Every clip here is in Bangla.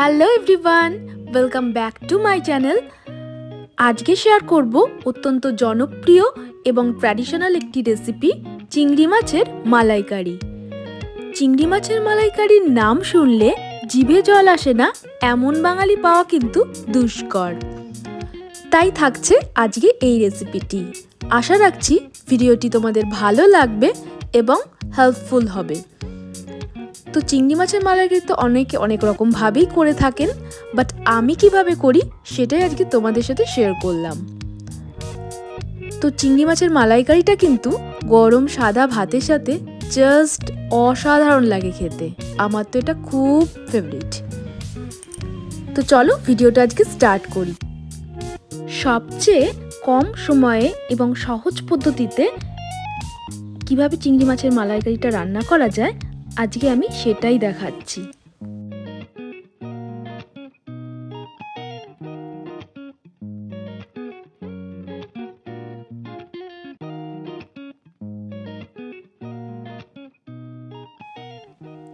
Hello everyone, welcome back to my channel. আজকে শেয়ার করব অত্যন্ত জনপ্রিয় এবং ট্র্যাডিশনাল একটি রেসিপি, চিংড়ি মাছের মালাইকারি। চিংড়ি মাছের মালাইকারির নাম শুনলে জিভে জল আসে না, এমন বাঙালি পাওয়া কিন্তু দুষ্কর। তাই থাকছে আজকে এই রেসিপিটি। আশা রাখছি ভিডিওটি তোমাদের ভালো লাগবে এবং হেল্পফুল হবে। তো চিংড়ি মাছের মালাইকারি তো অনেকে অনেক রকমভাবেই করে থাকেন বাট আমি কীভাবে করি সেটাই আজকে তোমাদের সাথে শেয়ার করলাম। তো চিংড়ি মাছের মালাইকারিটা কিন্তু গরম সাদা ভাতের সাথে জাস্ট অসাধারণ লাগে খেতে। আমার তো এটা খুব ফেভারিট তো চলো ভিডিওটা আজকে স্টার্ট করি। সবচেয়ে কম সময়ে এবং সহজ পদ্ধতিতে কীভাবে চিংড়ি মাছের মালাইকারিটা রান্না করা যায় আজকে আমি সেটাই দেখাচ্ছি।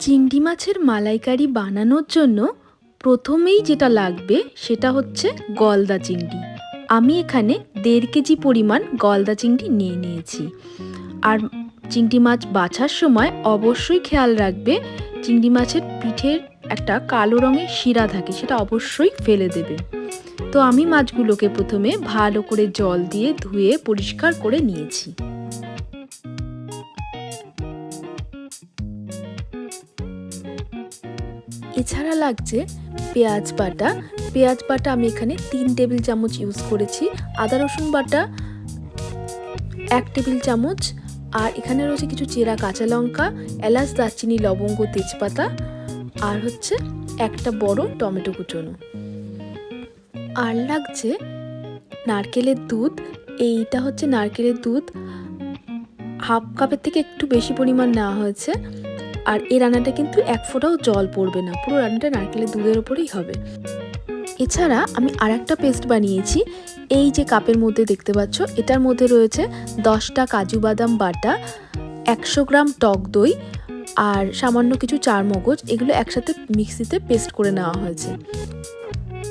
চিংড়ি মাছের মালাইকারি বানানোর জন্য প্রথমেই যেটা লাগবে সেটা হচ্ছে গলদা চিংড়ি। আমি এখানে দেড় কেজি পরিমাণ গলদা চিংড়ি নিয়ে নিয়েছি। আর চিংড়ি মাছ বাছার সময় অবশ্যই খেয়াল রাখবে। চিংড়ি মাছের পিঠের একটা কালো রঙের শিরা থাকে, সেটা অবশ্যই ফেলে দেবে। তো আমি মাছগুলোকে প্রথমে ভালো করে জল দিয়ে ধুয়ে পরিষ্কার করে নিয়েছি। এছাড়া লাগছে পেঁয়াজ বাটা। পেঁয়াজ বাটা আমি এখানে তিন টেবিল চামচ ইউজ করেছি। আদা রসুন বাটা এক টেবিল চামচ আর এখানে রয়েছে কিছু চেরা কাঁচা লঙ্কা, এলাচ, দারচিনি, লবঙ্গ, তেজপাতা আর হচ্ছে একটা বড় টমেটো কুচনো। আর লাগছে নারকেলের দুধ। এইটা হচ্ছে নারকেলের দুধ। হাফ কাপের থেকে একটু বেশি পরিমাণ নেওয়া হয়েছে। আর এই রান্নাটা কিন্তু এক ফোঁটাও জল পড়বে না। পুরো রান্নাটা নারকেলের দুধের ওপরেই হবে। এছাড়া আমি আর একটা পেস্ট বানিয়েছি। এই যে কাপের মধ্যে দেখতে পাচ্ছ, এটার মধ্যে রয়েছে দশটা কাজু বাদাম বাটা, একশো গ্রাম টক দই আর সামান্য কিছু চার মগজ এগুলো একসাথে মিক্সিতে পেস্ট করে নেওয়া হয়েছে।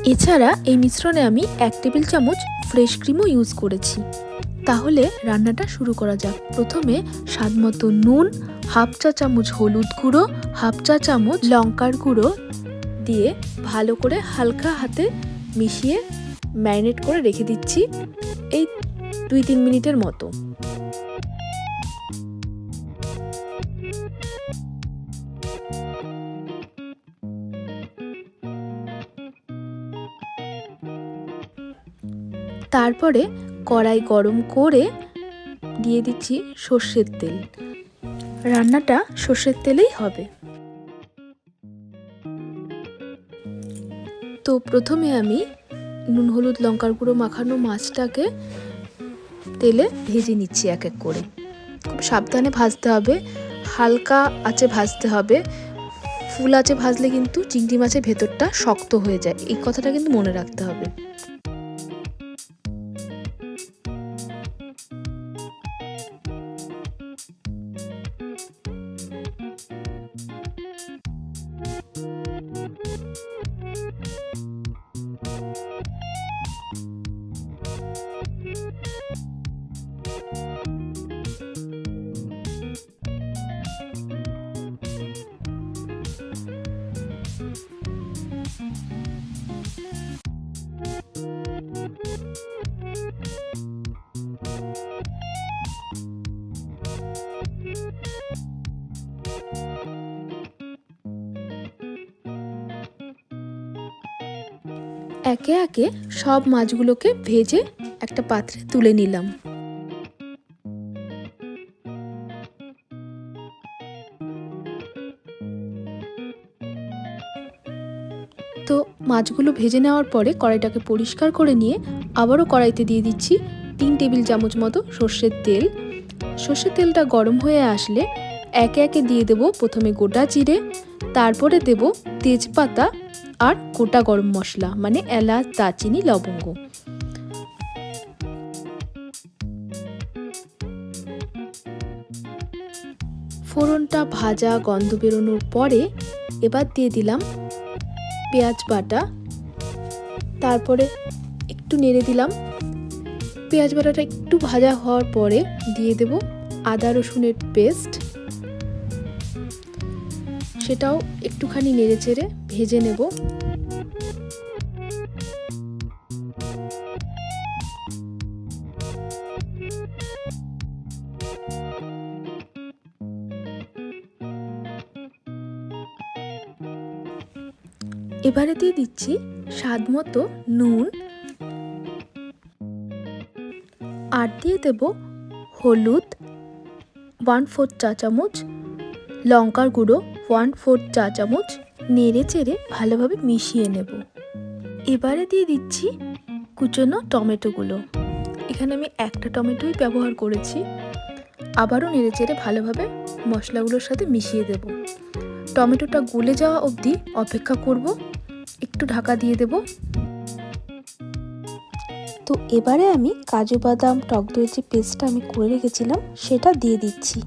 এছাড়া এই মিশ্রণে আমি এক টেবিল চামচ ফ্রেশ ক্রিমও ইউজ করেছি। তাহলে রান্নাটা শুরু করা যাক। প্রথমে স্বাদ মতো নুন, হাফ চা চামচ হলুদ গুঁড়ো, হাফ চা চামচ লঙ্কার গুঁড়ো দিয়ে ভালো করে হালকা হাতে মিশিয়ে ম্যারিনেট করে রেখে দিচ্ছি এই দুই তিন মিনিটের মতো। তারপরে কড়াই গরম করে দিয়ে দিচ্ছি সর্ষের তেল। রান্নাটা সর্ষের তেলেই হবে। তো প্রথমে আমি নুন, হলুদ, লঙ্কার গুঁড়ো মাখানো মাছটাকে তেলে ভেজে নিচ্ছি এক এক করে। খুব সাবধানে ভাজতে হবে, হালকা আঁচে ভাজতে হবে। ফুল আঁচে ভাজলে কিন্তু চিংড়ি মাছের ভেতরটা শক্ত হয়ে যায়, এই কথাটা কিন্তু মনে রাখতে হবে। একে একে সব মাছগুলোকে ভেজে একটা পাত্রে তুলে নিলাম। তো মাছগুলো ভেজে নেওয়ার পরে কড়াইটাকে পরিষ্কার করে নিয়ে আবারও কড়াইতে দিয়ে দিচ্ছি তিন টেবিল চামচ মতো সর্ষের তেল। সর্ষের তেলটা গরম হয়ে আসলে একে একে দিয়ে দেব প্রথমে গোটা জিরে, তারপরে দেব তেজপাতা আর গোটা গরম মশলা মানে এলাচ, দারচিনি, লবঙ্গ। ফোড়নটা ভাজা গন্ধ বেরোনোর পরে এবার দিয়ে দিলাম পেঁয়াজ বাটা। তারপরে একটু নেড়ে দিলাম। পেঁয়াজ বাটাটা একটু ভাজা হওয়ার পরে দিয়ে দেব আদা রসুনের পেস্ট সেটাও একটুখানি নেড়ে চেড়ে ভেজে নেব। এবারে দিয়ে দিচ্ছি স্বাদ মতো নুন। আর দিয়ে দেব হলুদ ওয়ান ফোর চা চামচ, লঙ্কার গুঁড়ো ওয়ান ফোর চা চামচ। নেড়ে চেড়ে ভালোভাবে মিশিয়ে নেব। এবারে দিয়ে দিচ্ছি কুচনো টমেটোগুলো। এখানে আমি একটা টমেটোই ব্যবহার করেছি। আবারও নেড়ে চেড়ে ভালোভাবে মশলাগুলোর সাথে মিশিয়ে দেব। টমেটোটা গলে যাওয়া অবধি অপেক্ষা করব। একটু ঢাকা দিয়ে দেব। তো এবারে আমি কাজু বাদাম, টক দইয়ের যে পেস্টটা আমি করে রেখেছিলাম, সেটা দিয়ে দিচ্ছি।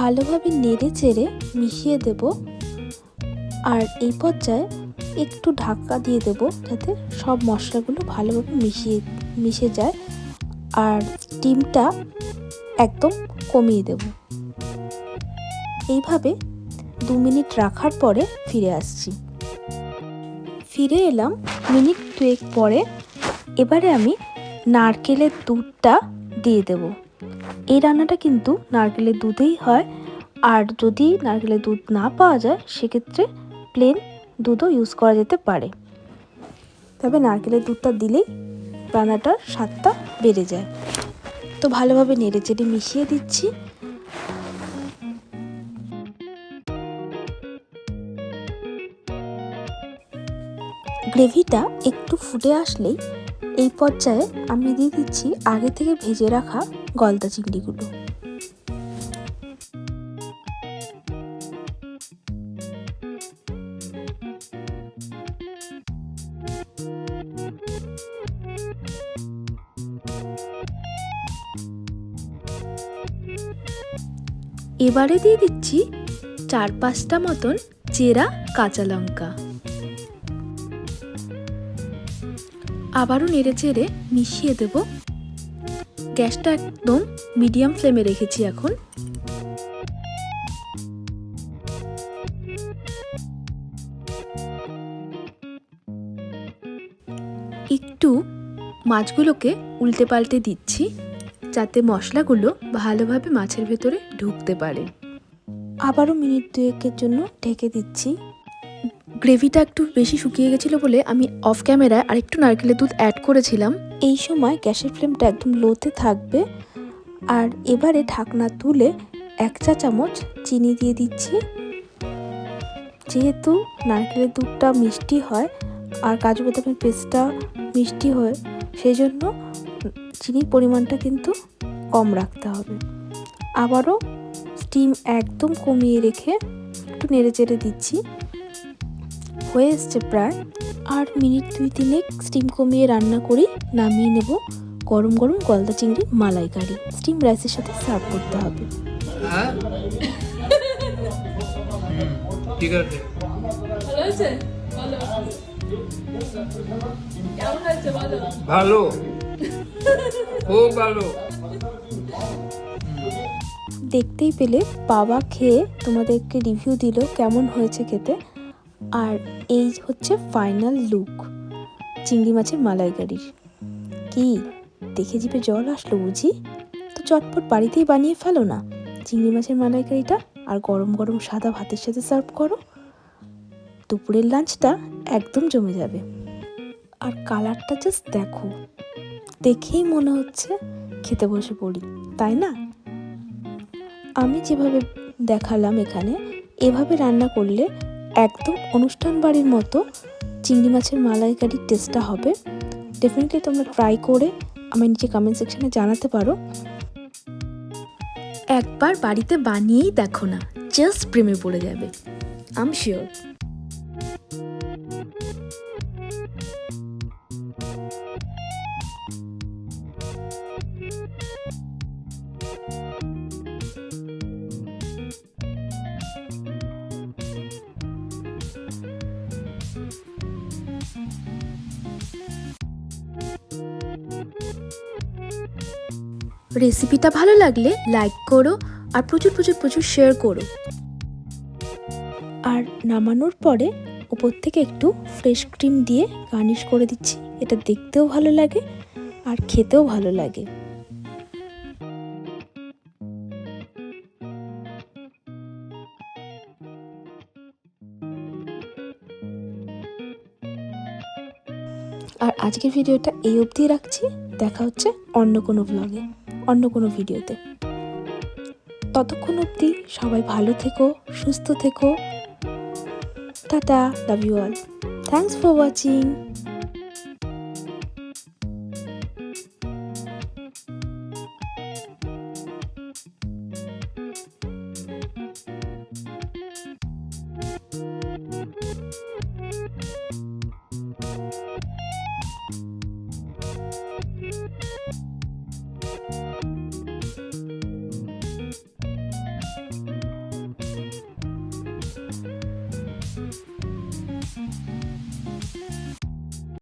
ভালোভাবে নেড়ে চেড়ে মিশিয়ে দেব আর এই পর্যায়ে একটু ঢাকা দিয়ে দেব যাতে সব মশলাগুলো ভালোভাবে মিশিয়ে, মিশে যায় আর ডিমটা একদম কমিয়ে দেব। এইভাবে দু মিনিট রাখার পরে ফিরে আসছি। ফিরে এলাম মিনিট দুয়েক পরে। এবারে আমি নারকেলের দুধটা দিয়ে দেব। এই রান্নাটা কিন্তু নারকেলের দুধেই হয়। আর যদি নারকেলের দুধ না পাওয়া যায়, সেক্ষেত্রে প্লেন দুধও ইউজ করা যেতে পারে। তবে নারকেলের দুধটা দিলেই রান্নাটার স্বাদটা বেড়ে যায়। তো ভালোভাবে নেড়ে চেড়ে মিশিয়ে দিচ্ছি। গ্রেভিটা একটু ফুটে আসলেই এই পর্যায়ে আমি দিয়ে দিচ্ছি আগে থেকে ভেজে রাখা গলদা চিংড়িগুলো। এবারে দিয়ে দিচ্ছি চার পাঁচটা মতন চেরা কাঁচা লঙ্কা। আবারও নেড়ে চেড়ে মিশিয়ে দেব গ্যাসটা একদম মিডিয়াম ফ্লেমে রেখেছি এখন। একটু মাছগুলোকে উল্টে পাল্টে দিচ্ছি, যাতে মশলাগুলো ভালোভাবে মাছের ভেতরে ঢুকতে পারে। আবারও মিনিট দুয়েকের জন্য ঢেকে দিচ্ছি। গ্রেভিটা একটু বেশি শুকিয়ে গেছিল বলে আমি অফ ক্যামেরায় আরেকটু নারকেলের দুধ অ্যাড করেছিলাম। এই সময় গ্যাসের ফ্লেমটা একদম লোতে থাকবে। আর এবারে ঢাকনা তুলে এক চা চামচ চিনি দিয়ে দিচ্ছি। যেহেতু নারকেলের দুধটা মিষ্টি হয় আর কাজু বাদামের পেস্টটা মিষ্টি হয় সেই জন্য চিনির পরিমাণটা কিন্তু কম রাখতে হবে। আবারও স্টিম একদম কমিয়ে রেখে একটু নেড়ে চেড়ে দিচ্ছি। হয়ে এসছে প্রায় আট মিনিট দুই তিনেক স্টিম কমিয়ে রান্না করি নামিয়ে নেব গরম গরম গলদা চিংড়ির মালাইকারি। স্টিম রাইসের সাথে সার্ভ করতে হবে। ঠিক আছে। ভালো খুব ভালো। দেখতেই পেলে বাবা খেয়ে তোমাদেরকে রিভিউ দিল কেমন হয়েছে খেতে। আর এই হচ্ছে ফাইনাল লুক চিংড়ি মাছের মালাইকারির। কি, দেখে জিভে জল আসলো বুঝি? তো চটপট বাড়িতেই বানিয়ে ফেলো না। চিংড়ি মাছের মালাইকারিটা আর গরম গরম সাদা ভাতের সাথে সার্ভ করো। দুপুরের লাঞ্চটা একদম জমে যাবে। আর কালারটা জাস্ট দেখো। দেখেই মনে হচ্ছে খেতে বসে পড়ি, তাই না? আমি যেভাবে দেখালাম এখানে, এভাবে রান্না করলে একদম অনুষ্ঠান বাড়ির মতো চিংড়ি মাছের মালাইকারির টেস্টটা হবে। ডেফিনেটলি তোমরা ট্রাই করে আমার নিচে কমেন্ট সেকশানে জানাতে পারো। একবার বাড়িতে বানিয়েই দেখো না জাস্ট প্রেমে পড়ে যাবে। আম শিওর রেসিপিটা ভালো লাগলে লাইক করো আর প্রচুর প্রচুর প্রচুর শেয়ার করো। আর নামানোর পরে ওপর থেকে একটু ফ্রেশ ক্রিম দিয়ে গার্নিশ করে দিচ্ছি। এটা দেখতেও ভালো লাগে আর খেতেও ভালো লাগে। আর আজকের ভিডিওটা এই অবধি রাখছি। দেখা হচ্ছে অন্য কোনো ব্লগে অন্য কোনো ভিডিওতে। ততক্ষণ অবধি সবাই ভালো থেকো, সুস্থ থেকো। Tata love you all thanks for watching